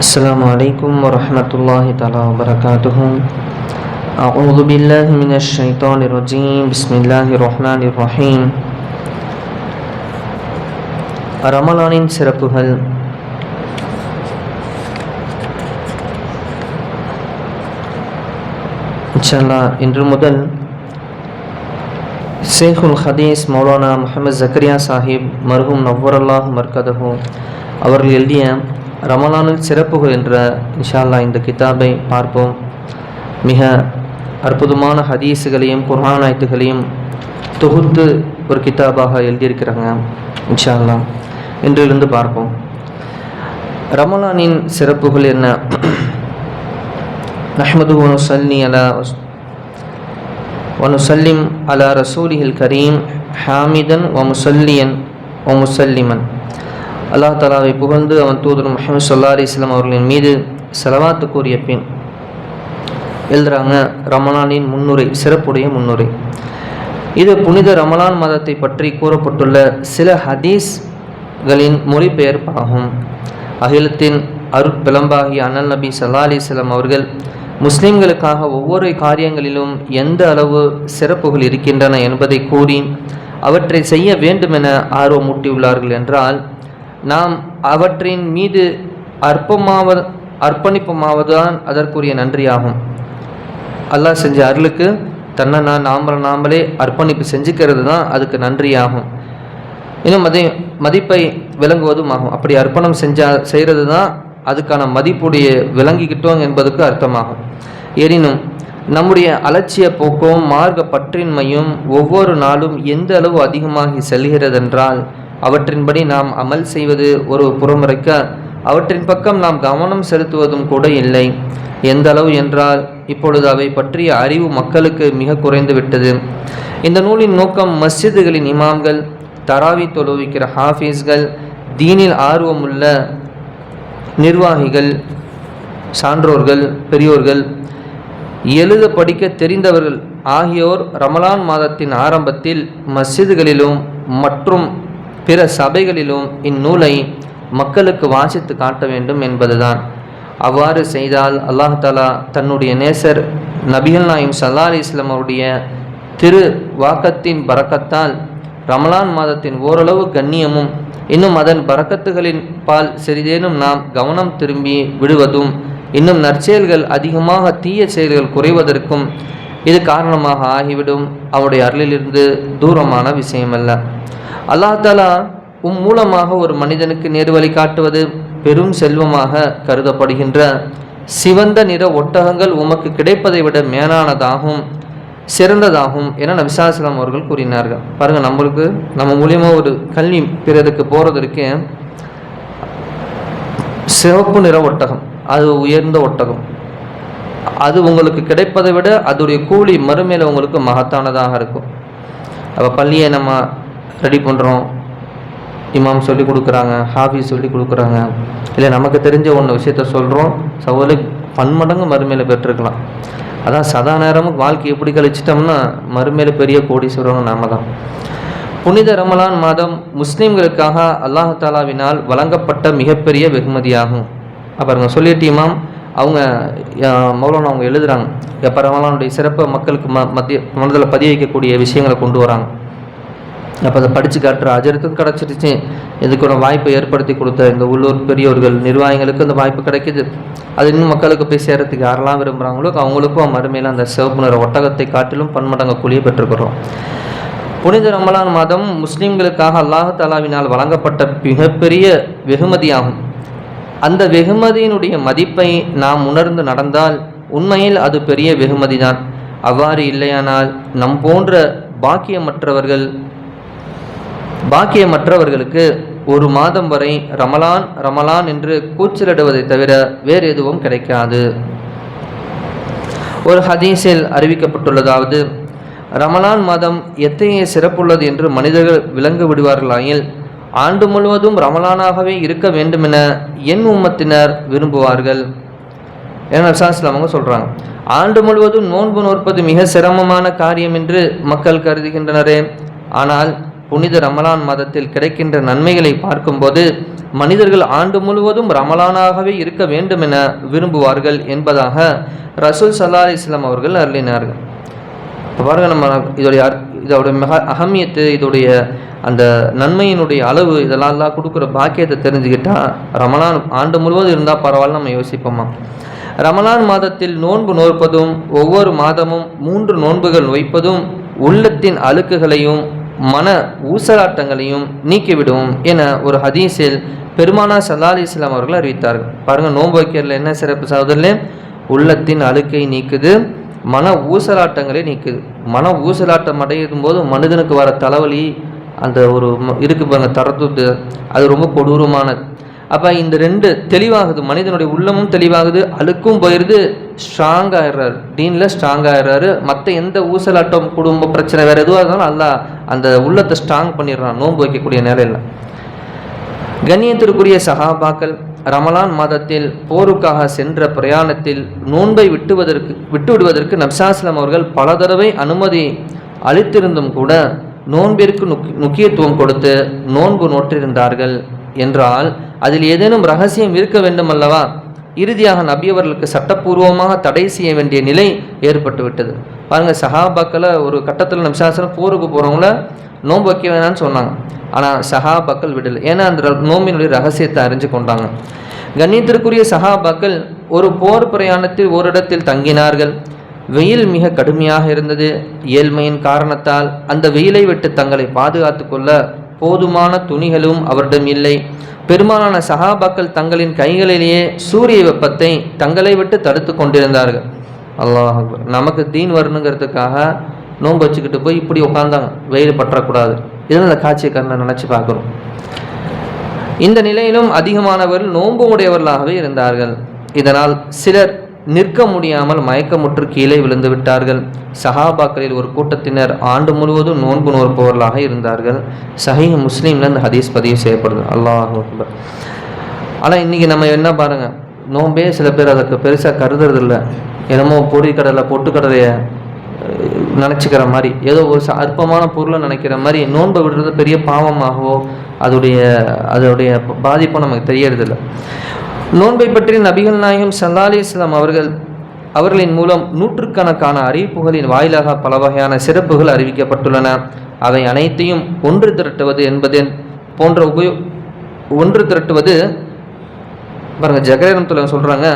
السلام عليكم ورحمة الله تعالى وبركاته أعوذ بالله من الشيطان الرجيم بسم الله الرحمن الرحيم ரமலானின் சிறப்புகள் இன்ஷல்லா இன்று முதல் ஷேகுல் ஹதீஸ் மௌலானா முஹம்மது ஜக்கரியா சாஹிப் மர்ஹூம் நவ்வரல்லாஹ் மர்கதஹு அவர்கள் எழுதிய ரமலானில் சிறப்புகள் என்ற இன்ஷால்லா இந்த கிதாபை பார்ப்போம். மிக அற்புதமான ஹதீஸுகளையும் குர்ஆன் ஆயத்துகளையும் தொகுத்து ஒரு கிதாபாக எழுதியிருக்கிறாங்க இன்ஷால்லா இன்றிலிருந்து பார்ப்போம். ரமலானின் சிறப்புகள் என்ன? நஹ்மது வனுசல்லி அலா வனுசல்லிம் அலா ரசூலிஹில் கரீம் ஹாமிதன் வ முசல்லியன் வ முசல்லிமன். அல்லாஹ் தலாவை புகழ்ந்து அவன் தூதர் முஹமது சொல்லா அலிஸ்லாம் அவர்களின் மீது செலவாத்து கூறிய பின் எழுதுகிறாங்க ரமலானின் முன்னுரை சிறப்புடைய முன்னுரை. இது புனித ரமலான் மதத்தை பற்றி கூறப்பட்டுள்ள சில ஹதீஸ்களின் மொழிபெயர்ப்பாகும். அகிலத்தின் அருட்பிளம்பாகிய அண்ணல் நபி சல்லா அலிஸ்லாம் அவர்கள் முஸ்லிம்களுக்காக ஒவ்வொரு காரியங்களிலும் எந்த அளவு சிறப்புகள் இருக்கின்றன என்பதை கூறி அவற்றை செய்ய வேண்டுமென ஆர்வமூட்டியுள்ளார்கள் என்றால் நாம் அவற்றின் மீது அற்பமாவ அர்ப்பணிப்புமாவதுதான் அதற்குரிய நன்றியாகும். அல்லாஹ் செஞ்ச அருளுக்கு தன்னை நான் நாம நாமளே அர்ப்பணிப்பு செஞ்சுக்கிறது தான் அதுக்கு நன்றியாகும். இன்னும் மதி மதிப்பை விளங்குவதும் ஆகும் அப்படி அர்ப்பணம் செஞ்சா செய்கிறது தான் அதுக்கான மதிப்புடைய விளங்கிக்கிட்டோம் என்பதுக்கு அர்த்தமாகும். எனினும் நம்முடைய அலட்சிய போக்கும் மார்க்க பற்றின்மையும் ஒவ்வொரு நாளும் எந்த அளவு அதிகமாகி செல்கிறதென்றால் அவற்றின்படி நாம் அமல் செய்வது ஒரு புறமுறைக்க அவற்றின் பக்கம் நாம் கவனம் செலுத்துவதும் கூட இல்லை. எந்த அளவு என்றால் இப்பொழுது அவை பற்றிய அறிவு மக்களுக்கு மிக குறைந்து விட்டது. இந்த நூலின் நோக்கம் மஸ்ஜிதுகளின் இமாம்கள் தராவி தொழுவிக்கிற ஹாஃபீஸ்கள் தீனில் ஆர்வமுள்ள நிர்வாகிகள் சான்றோர்கள் பெரியோர்கள் எழுத படிக்க தெரிந்தவர்கள் ஆகியோர் ரமலான் மாதத்தின் ஆரம்பத்தில் மஸ்ஜிதுகளிலும் மற்றும் பிற சபைகளிலும் இந்நூலை மக்களுக்கு வாசித்து காட்ட வேண்டும் என்பதுதான். அவ்வாறு செய்தால் அல்லாஹாலா தன்னுடைய நேசர் நபிகள் நாயும் சல்லா அலி இஸ்லாம் அவருடைய திரு வாக்கத்தின் பறக்கத்தால் ரமலான் மாதத்தின் ஓரளவு கண்ணியமும் இன்னும் அதன் பறக்கத்துகளின் பால் சிறிதேனும் நாம் கவனம் திரும்பி விடுவதும் இன்னும் நற்செயல்கள் அதிகமாக தீய செயல்கள் குறைவதற்கும் இது காரணமாக ஆகிவிடும். அவருடைய அருளிலிருந்து தூரமான விஷயமல்ல. அல்லாஹ் தாலா உம் மூலமாக ஒரு மனிதனுக்கு நேர்வழி காட்டுவது பெரும் செல்வமாக கருதப்படுகின்ற சிவந்த நிற ஒட்டகங்கள் உமக்கு கிடைப்பதை விட மேலானதாகும் சிறந்ததாகும் என நபிசாஸ்லாம் அவர்கள் கூறினார்கள். பாருங்கள் நம்மளுக்கு நம்ம மூலியமாக ஒரு கல்வி பிறருக்கு போகிறதற்கு சிவப்பு நிற ஒட்டகம் அது உயர்ந்த ஒட்டகம். அது உங்களுக்கு கிடைப்பதை விட அதோடைய கூலி மறுமையில் உங்களுக்கு மகத்தானதாக இருக்கும். அப்போ பள்ளியை நம்ம ரெடி பண்ணுறோம் இமாம் சொல்லி கொடுக்குறாங்க ஹாஃபி சொல்லி கொடுக்குறாங்க. இல்லை நமக்கு தெரிஞ்ச ஒன்று விஷயத்த சொல்கிறோம் சவுல பன்மடங்கு மறுமையில் பெற்றிருக்கலாம். அதான் சதா நேரமும் வாழ்க்கை எப்படி கழிச்சிட்டோம்னா மறுமையில் பெரிய கோடீஸ்வரங்க நாம தான். புனித ரமலான் மாதம் முஸ்லீம்களுக்காக அல்லாஹ் தாலாவினால் வழங்கப்பட்ட மிகப்பெரிய வெகுமதியாகும். அப்புறம் சொல்லிட்டு இமாம் அவங்க மௌலான அவங்க எழுதுகிறாங்க எப்போ ரமலானுடைய சிறப்பை மக்களுக்கு ம மத்திய மனதில் பதிய வைக்கக்கூடிய விஷயங்களை கொண்டு வராங்க. அப்போ அதை படித்து காட்டுற அஜருக்கும் கிடச்சிருச்சு. இதுக்கு ஒரு வாய்ப்பை ஏற்படுத்தி கொடுத்த இந்த உள்ளூர் பெரியோர்கள் நிர்வாகிகளுக்கு அந்த வாய்ப்பு கிடைக்கிது. அது இன்னும் மக்களுக்கு போய் சேரத்துக்கு யாரெல்லாம் விரும்புகிறாங்களோ அவங்களுக்கும் மறுமையில் அந்த சிவப்பு நிற ஒட்டகத்தை காட்டிலும் பன்மடங்கு கூலியை பெற்றுக்கிறோம் புனித ரமலான் மாதம் முஸ்லீம்களுக்காக அல்லாஹாலாவினால் வழங்கப்பட்ட மிகப்பெரிய வெகுமதியாகும். அந்த வெகுமதியினுடைய மதிப்பை நாம் உணர்ந்து நடந்தால் உண்மையில் அது பெரிய வெகுமதி தான் அவ்வாறு இல்லையானால் நம் போன்ற பாக்கியமற்றவர்கள் பாக்கியமற்றவர்களுக்கு ஒரு மாதம் வரை ரமலான் ரமலான் என்று கூச்சலிடுவதை தவிர வேறு எதுவும் கிடைக்காது. ஒரு ஹதீஸில் அறிவிக்கப்பட்டுள்ளதாவது ரமலான் மாதம் எத்தகைய சிறப்புள்ளது என்று மனிதர்கள் விளங்க விடுவார்களாயில் ஆண்டு முழுவதும் ரமலானாகவே இருக்க வேண்டுமென என் உம்மத்தினர் விரும்புவார்கள். என விசாஸ்லாம் அவங்க சொல்கிறாங்க ஆண்டு முழுவதும் நோன்பு நோற்பது மிக சிரமமான காரியம் என்று மக்கள் கருதுகின்றனரே. ஆனால் புனித ரமலான் மாதத்தில் கிடைக்கின்ற நன்மைகளை பார்க்கும்போது மனிதர்கள் ஆண்டு முழுவதும் ரமலானாகவே இருக்க வேண்டும் என விரும்புவார்கள் என்பதாக ரசூல் சல்லா இஸ்லாம் அவர்கள் அருளினார்கள். இப்போ பாருங்க நம்ம இதோடைய இதோடைய மிக அகமியத்து இதோடைய அந்த நன்மையினுடைய அளவு இதெல்லாம் எல்லாம் கொடுக்குற பாக்கியத்தை தெரிஞ்சுக்கிட்டால் ரமலான் ஆண்டு முழுவதும் இருந்தால் பரவாயில்ல நம்ம யோசிப்போமா? ரமலான் மாதத்தில் நோன்பு நோற்பதும் ஒவ்வொரு மாதமும் மூன்று நோன்புகள் வைப்பதும் உள்ளத்தின் அழுக்குகளையும் மன ஊசலாட்டங்களையும் நீக்கிவிடும் என ஒரு ஹதீஸில் பெருமானா சல்லா அலி இஸ்லாம் அவர்கள் அறிவித்தார்கள் பாருங்கள் நோன்பு வைக்கிறதுல என்ன சிறப்பு சகோதரர்களே உள்ளத்தின் அழுக்கை நீக்குது மன ஊசலாட்டங்களை நீக்குது. மன ஊசலாட்டம் அடையும் போது மனிதனுக்கு வர தலைவலி அந்த ஒரு இருக்கு பாருங்க தரத்து அது ரொம்ப கொடூரமானது. அப்போ இந்த ரெண்டு தெளிவாகுது. மனிதனுடைய உள்ளமும் தெளிவாகுது அழுக்கும் போயிடுது ஸ்ட்ராங் ஆயிடுறாரு. டீனில் ஸ்ட்ராங் ஆயிடுறாரு. மற்ற எந்த ஊசலாட்டம் குடும்ப பிரச்சனை வேறு எதுவாக இருந்தாலும் அல்ல அந்த உள்ளத்தை ஸ்ட்ராங் பண்ணிடுறான். நோன்பு வைக்கக்கூடிய நிலையில் கண்ணியத்திற்குரிய சஹாபாக்கள் ரமலான் மாதத்தில் போருக்காக சென்ற பிரயாணத்தில் நோன்பை விட்டுவதற்கு விட்டுவிடுவதற்கு நப்சாஸ்லம் அவர்கள் பல தடவை அனுமதி அளித்திருந்தும் கூட நோன்பிற்கு முக்கியத்துவம் கொடுத்து நோன்பு நோற்றிருந்தார்கள். என்றால் அதில் ஏதேனும் ரகசியம் இருக்க வேண்டும் அல்லவா இறுதியாக நபி அவர்களுக்கு சட்டப்பூர்வமாக தடை செய்ய வேண்டிய நிலை ஏற்பட்டு விட்டது. பாருங்க சஹாபாக்களை ஒரு கட்டத்தில் நம்சாசனம் போருக்கு போகிறவங்கள நோன்பு வைக்க வேணாம்னு சொன்னாங்க. ஆனால் சஹாபாக்கள் விடலை. ஏன்னா அந்த நோம்பினுடைய ரகசியத்தை அறிஞ்சு கொண்டாங்க. கண்ணியத்திற்குரிய சஹாபாக்கள் ஒரு போர் பிரயாணத்தில் ஓரிடத்தில் தங்கினார்கள். வெயில் மிக கடுமையாக இருந்தது. ஏழ்மையின் காரணத்தால் அந்த வெயிலை விட்டு தங்களை பாதுகாத்து கொள்ள போதுமான துணிகளும் அவரிடம் இல்லை. பெரும்பாலான சஹாபாக்கள் தங்களின் கைகளிலேயே சூரிய வெப்பத்தை தங்களை விட்டு தடுத்து கொண்டிருந்தார்கள். அல்லாஹ் நமக்கு தீன் வரணுங்கிறதுக்காக நோன்பு வச்சுக்கிட்டு போய் இப்படி உட்காந்தாங்க வெயில் பற்றக்கூடாது. இதில் அந்த காட்சியை கண்ணை நினச்சி பார்க்குறோம் இந்த நிலையிலும் அதிகமானவர்கள் நோன்பு உடையவர்களாகவே இருந்தார்கள். இதனால் சிலர் நிற்க முடியாமல் மயக்கமுற்று கீழே விழுந்து விட்டார்கள். சஹாபாக்களில் ஒரு கூட்டத்தினர் ஆண்டு முழுவதும் நோன்பு நோற்பவர்களாக இருந்தார்கள். சஹீஹ் முஸ்லீம்ல இந்த ஹதீஸ் பதிவு செய்யப்படுது. அல்லாஹ் அக்பர். ஆனால் இன்றைக்கி நம்ம என்ன பாருங்க? நோன்பே சில பேர் அதற்கு பெருசாக கருதுறதில்ல. என்னமோ பொறிக்கடலை பொட்டுக்கடலையை நினச்சிக்கிற மாதிரி ஏதோ ஒரு ச- அற்பமான பொருளை நினைக்கிற மாதிரி நோன்பை விடுறது பெரிய பாவமாகவோ அதோடைய அதோடைய பாதிப்போ நமக்கு தெரியறதில்லை. நோன்பை பற்றி நபிகள் நாயகம் சல்லா அலி இஸ்லாம் அவர்கள் அவர்களின் மூலம் நூற்றுக்கணக்கான அறிவிப்புகளின் வாயிலாக பல வகையான சிறப்புகள் அறிவிக்கப்பட்டுள்ளன. அவை அனைத்தையும் ஒன்று திரட்டுவது என்பதன் போன்ற உபயோ ஒன்று திரட்டுவது பாருங்க ஜெகரேரம் துலை சொல்கிறாங்க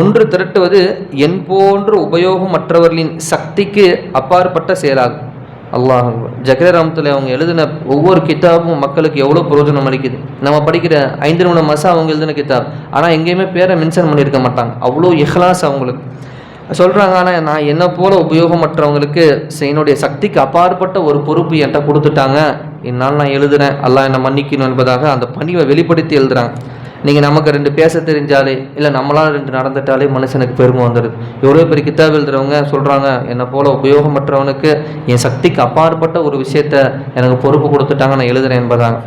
ஒன்று திரட்டுவது என் போன்ற உபயோகமற்றவர்களின் சக்திக்கு அப்பாற்பட்ட செயலாகும். அல்லாஹ் ஜெகரேராமத்தில் அவங்க எழுதின ஒவ்வொரு கித்தாபும் மக்களுக்கு எவ்வளோ பிரயோஜனம் அளிக்குது? நம்ம படிக்கிற ஐந்து நிமிடம் மசா அவங்க எழுதின கித்தாப் ஆனால் எங்கேயுமே பேரை மென்ஷன் பண்ணியிருக்க மாட்டாங்க. அவ்வளோ இஹ்லாஸ் அவங்களுக்கு. சொல்கிறாங்க ஆனால் நான் என்ன போல உபயோகமற்றவங்களுக்கு என்னுடைய சக்திக்கு அப்பாற்பட்ட ஒரு பொறுப்பு என்கிட்ட கொடுத்துட்டாங்க. என்னால் நான் எழுதுறேன். அல்லாஹ் என்னை மன்னிக்கணும் என்பதாக அந்த பணிவை வெளிப்படுத்தி எழுதுறாங்க. நீங்கள் நமக்கு ரெண்டு பேச தெரிஞ்சாலே இல்லை நம்மளால் ரெண்டு நடந்துட்டாலே மனுஷனுக்கு பெருமை வந்துடுது எவ்வளோ பெரிய கித்தாப் எழுதுறவங்க சொல்கிறாங்க என்னை போல் உபயோகமற்றவனுக்கு என் சக்திக்கு அப்பாற்பட்ட ஒரு விஷயத்த எனக்கு பொறுப்பு கொடுத்துட்டாங்க நான் எழுதுறேன் என்பதாங்க.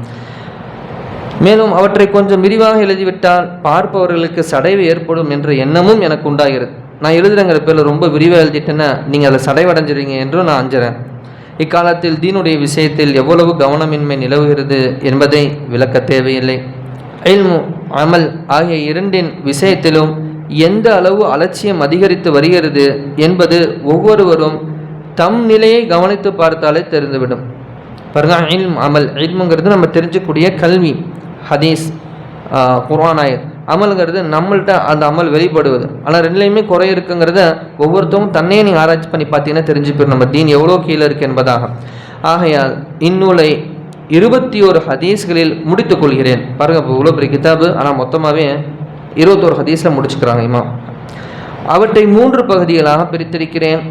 மேலும் அவற்றை கொஞ்சம் விரிவாக எழுதிவிட்டால் பார்ப்பவர்களுக்கு சடைவு ஏற்படும் என்ற எண்ணமும் எனக்கு உண்டாகிறது. நான் எழுதுறேங்கிற பேரில் ரொம்ப விரிவாக எழுதிட்டேன்னா நீங்கள் அதில் சடைவடைஞ்சிருவீங்க என்றும் நான் அஞ்சுறேன். இக்காலத்தில் தீனுடைய விஷயத்தில் எவ்வளவு கவனமின்மை நிலவுகிறது என்பதை விளக்க தேவையில்லை. இல்மு அமல் ஆகிய இரண்டின் விஷயத்திலும் எந்த அளவு அலட்சியம் அதிகரித்து வருகிறது என்பது ஒவ்வொருவரும் தம் நிலையை கவனித்து பார்த்தாலே தெரிந்துவிடும். பாருங்க இல்ம் அமல். இல்முங்கிறது நம்ம தெரிஞ்சக்கூடிய கல்வி ஹதீஸ் குர்ஆன் அமல்ங்கிறது நம்மள்ட்ட அந்த அமல் வெளிப்படுவது. ஆனால் ரெண்டுலேயுமே குறை இருக்குங்கிறத ஒவ்வொருத்தரும் தன்னையே நீங்கள் ஆராய்ச்சி பண்ணி பார்த்தீங்கன்னா தெரிஞ்சுப்போம் நம்ம தீன் எவ்வளோ கீழே இருக்குது என்பதாக. ஆகையால் இந்நூலை இருபத்தி ஒரு ஹதீஸ்களில் முடித்துக் கொள்கிறேன் பாருங்க இப்போ இவ்வளோ பெரிய கிதாபு ஆனால் மொத்தமாகவே இருபத்தோரு ஹதீஸில் முடிச்சுக்கிறாங்க இமாம். அவற்றை மூன்று பகுதிகளாக பிரித்திருக்கிறேன்.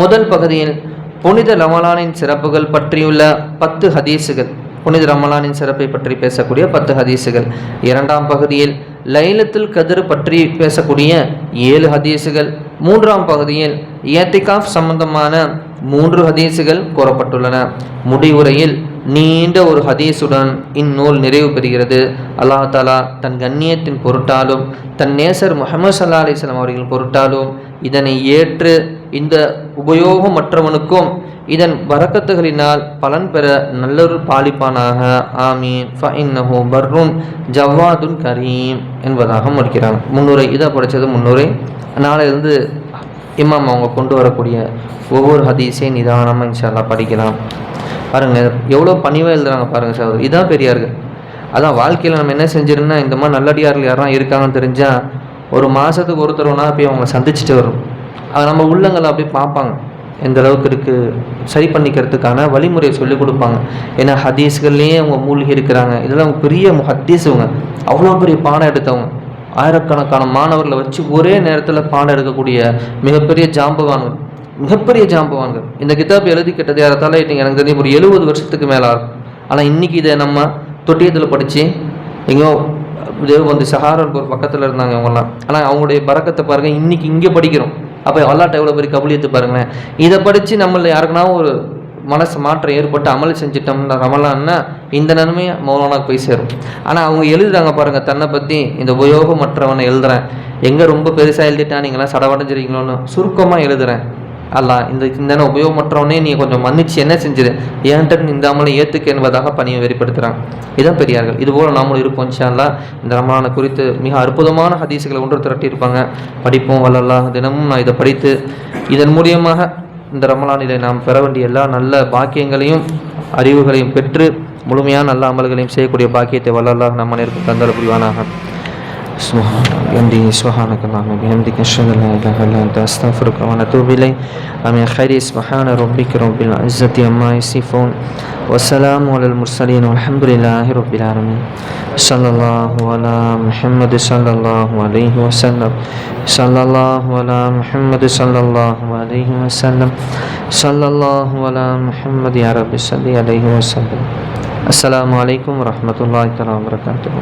முதல் பகுதியில் புனித ரமலானின் சிறப்புகள் பற்றியுள்ள பத்து ஹதீஸுகள். புனித ரமலானின் சிறப்பை பற்றி பேசக்கூடிய பத்து ஹதீஸுகள். இரண்டாம் பகுதியில் லைலத்தில் கதிர் பற்றி பேசக்கூடிய ஏழு ஹதீஸுகள். மூன்றாம் பகுதியில் ஏத்திகாஃப் சம்பந்தமான மூன்று ஹதீஸுகள் கூறப்பட்டுள்ளன. முடிவுரையில் நீண்ட ஒரு ஹதீஸுடன் இந்நூல் நிறைவு பெறுகிறது. அல்லாஹ் தாலா தன் கண்ணியத்தின் பொருட்டாலும் தன் நேசர் முகமது சல்லா அலிஸ்லாம் அவர்களின் பொருட்டாலும் இதனை ஏற்று இந்த உபயோகமற்றவனுக்கும் இதன் வரக்கத்துகளினால் பலன் பெற நல்லொரு பாலிப்பானாக. ஆமீன். ஃப இன்னஹு பர்ரும் ஜவ்வாதுன் கரீம் என்பதாக முடிக்கிறாங்க முன்னுரை இதை படித்தது முன்னுரை. நாளையிலிருந்து இமாம் அவங்க கொண்டு வரக்கூடிய ஒவ்வொரு ஹதீஸையும் நிதானமாக இன்ஷால்லா படிக்கலாம். பாருங்கள் எவ்வளோ பணிவாக எழுதுறாங்க பாருங்கள் சார். இதான் பெரியார்கள் அதான் வாழ்க்கையில் நம்ம என்ன செஞ்சிருந்தா இந்த மாதிரி நல்லடியார்கள் யாரும் இருக்காங்கன்னு தெரிஞ்சால் ஒரு மாதத்துக்கு ஒருத்தரவனா போய் அவங்க சந்திச்சுட்டு வரும். அதை நம்ம உள்ளங்களை அப்படி பார்ப்பாங்க. எந்த அளவுக்கு இருக்குது சரி பண்ணிக்கிறதுக்கான வழிமுறையை சொல்லிக் கொடுப்பாங்க. ஏன்னா ஹதீஸ்கள்லேயே அவங்க மூழ்கி இருக்கிறாங்க. இதெல்லாம் அவங்க பெரிய ஹதீஸ் இவங்க. அவ்வளோ பெரிய பாடம் எடுத்தவங்க. ஆயிரக்கணக்கான மாணவர்களை வச்சு ஒரே நேரத்தில் பாடம் எடுக்கக்கூடிய மிகப்பெரிய ஜாம்பவான்கள். மிகப்பெரிய ஜாம்பவான்கள். இந்த கிதாப் எழுதி கிட்டது யாரத்தால எனக்கு தெரியும் ஒரு எழுபது வருஷத்துக்கு மேலே ஆகும். ஆனால் இன்றைக்கி இதை நம்ம தொட்டியத்தில் படித்து எங்கேயோ தேவபந்து சஹாரன்பூர் பக்கத்தில் இருந்தாங்க அவங்கெல்லாம் ஆனால் அவங்களுடைய பறக்கத்தை பாருங்கள் இன்றைக்கி இங்கே படிக்கிறோம். அப்போ அல்லாட்ட எவ்வளோ பெரிய கபலியத்து பாருங்களேன். இதை படித்து நம்மள யாருக்குனா ஒரு மனசு மாற்றம் ஏற்பட்டு அமல் செஞ்சிட்டோம்னா ரமலான்னா இந்த நன்மையை மௌலானாக்கு போய் சேரும். ஆனால் அவங்க எழுதுறாங்க பாருங்கள் தன்னை பற்றி இந்த உபயோகமற்றவனை எழுதுறேன். எங்கே ரொம்ப பெருசாக எழுதிட்டா நீங்களாம் சடவடைஞ்சிருக்கீங்களோன்னு சுருக்கமாக எழுதுறேன். அல்ல இந்த இந்த உபயோகமற்றவனே நீ கொஞ்சம் மன்னிச்சு என்ன செஞ்சிரு? ஏன்ட்டு இந்த அமலை ஏற்றுக்க என்பதாக பணியை வெளிப்படுத்துகிறாங்க இதான் பெரியார்கள். இதுபோல் நாமளும் இருப்போம் இன்ஷால்லா இந்த ரமலானை குறித்து மிக அற்புதமான ஹதீஸுகளை ஒன்று திரட்டியிருப்பாங்க. படிப்போம் வல்லல்லா தினமும் நான் இதை படித்து இதன் மூலியமாக இந்த ரமலானிலே நாம் பெற வேண்டிய எல்லா நல்ல பாக்கியங்களையும் அறிவுகளையும் பெற்று முழுமையான நல்ல அமல்களையும் செய்யக்கூடிய பாக்கியத்தை வல்லல்லாக நம்ம நேருக்கு தந்தர புரிவானாக بحمدي سبحانك اللهم وبحمدك أشهد أن لا إله إلا أنت أستغفرك ونتوب إليك. آمين. خير سبحان ربك رب العزة عما يصفون والسلام على المرسلين والحمد لله رب العالمين. صلى الله على محمد صلى الله عليه وسلم. صلى الله على محمد صلى الله عليه وسلم. صلى الله على محمد يا رب صل عليه وسلم. السلام عليكم ورحمة الله تعالى وبركاته.